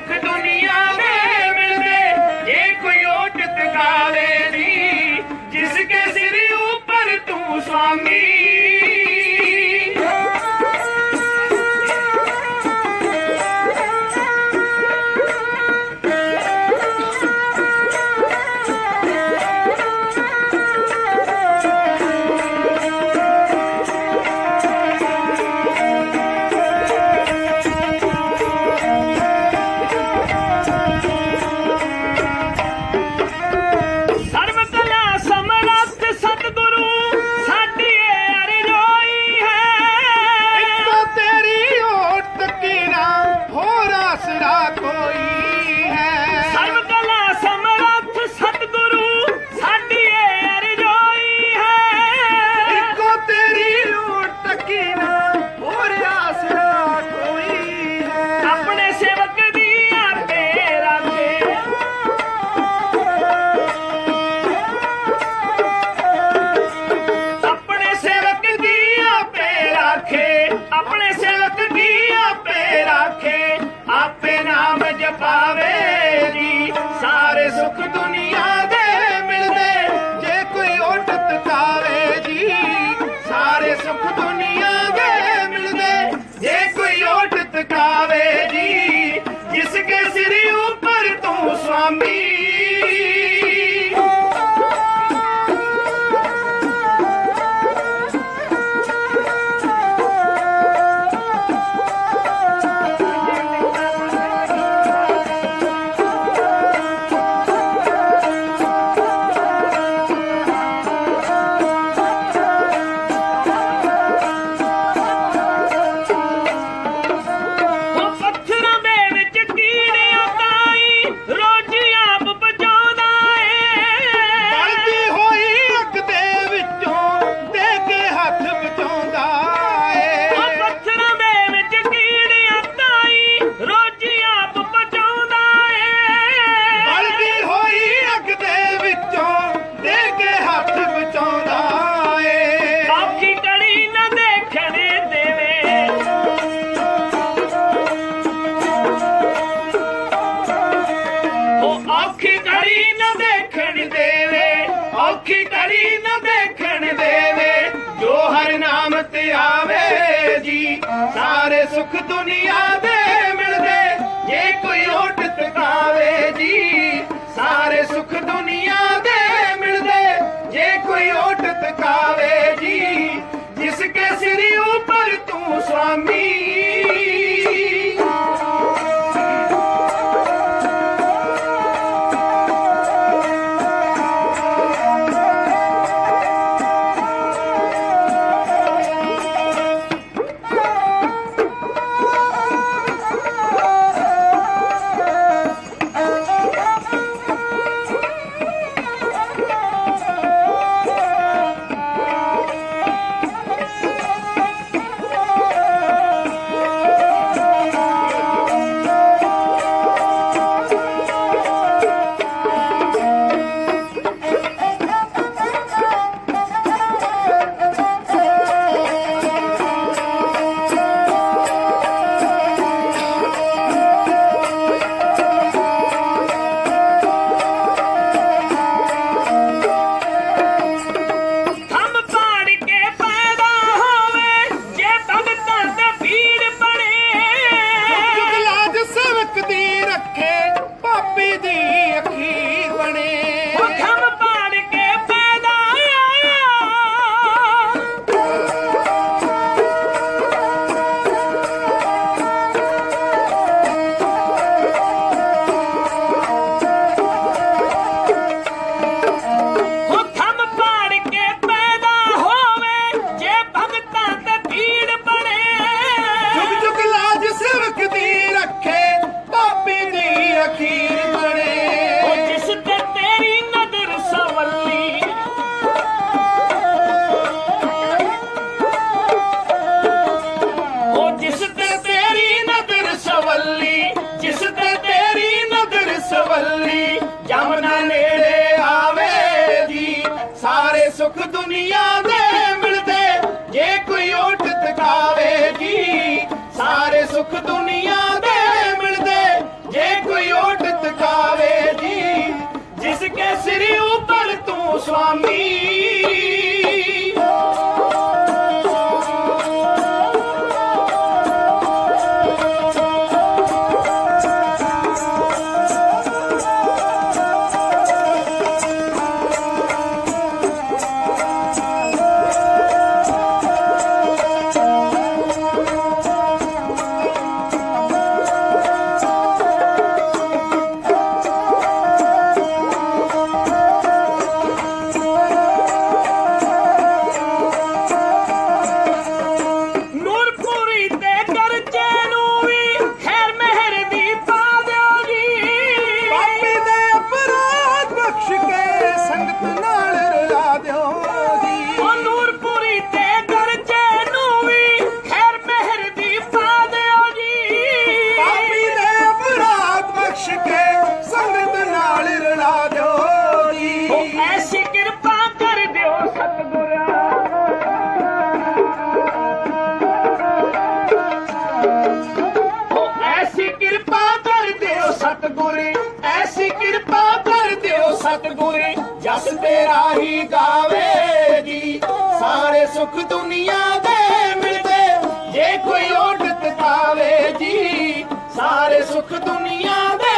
ਸੁੱਖ ਦੁਨੀਆ ਦੇ ਮਿਲਦੇ ਜੇ ਕੋਈ ਓਟ ਤਕਾਵੇ ਜੀ ਜਿਸ ਕੇ ਸਿਰ ਉੱਪਰ ਤੂੰ ਸੁਆਮੀ ਨਾਮ ਜਪਾਵੇ ਜੀ। ਸਾਰੇ ਸੁਖ ਦੁਨੀਆ ਦੇ ਮਿਲਦੇ। ਜੇ ਕੋਈ ਓਟ ਤਕਾਵੇ ਜੀ, ਸਾਰੇ ਸੁਖ ਦੁਨੀਆ ਦੇ ਮਿਲਦੇ। ਜੇ ਕੋਈ ਓਟ ਤਕਾਵੇ ਜੀ, ਜਿਸ ਕੇ ਸਿਰ ਉੱਪਰ ਤੂੰ ਸੁਆਮੀ ਔਖੀ ਕੜੀ ਨਾ ਦੇਖਣ ਦੇਵੇ, ਜੋ ਹਰ ਨਾਮ ਤੇ ਆਵੇ ਜੀ। ਸਾਰੇ ਸੁੱਖ ਦੁਨੀਆ ਦੇ ਦੀ ਰੱਖੇ ਪਾਪੀ ਦੀ ਅਖੀਰ ਬਣੇ। ਉਹ ਜਿਸ ਤੇ ਤੇਰੀ ਨਜ਼ਰ ਸਵੱਲੀ। ਉਹ ਜਿਸ ਤੇ ਤੇਰੀ ਨਜ਼ਰ ਸਵੱਲੀ, ਜਿਸ ਤੇ ਤੇਰੀ ਨਜ਼ਰ ਸਵੱਲੀ, ਜਮਨਾ ਨੇੜੇ ਆਵੇ ਜੀ ਸਾਰੇ ਸੁਖ ਦੁਨੀਆ ਦੇ दुनिया ਕਿਰਪਾ ਕਰ ਦਿਓ ਸਤਗੁਰੇ, ਜਸ ਤੇਰਾ ਹੀ ਗਾਵੇ ਜੀ। ਸਾਰੇ ਸੁਖ ਦੁਨੀਆ ਦੇ ਮਿਲਦੇ, ਜੇ ਕੋਈ ਓਟ ਤਤਾਵੇ ਜੀ। ਸਾਰੇ ਸੁਖ ਦੁਨੀਆ ਦੇ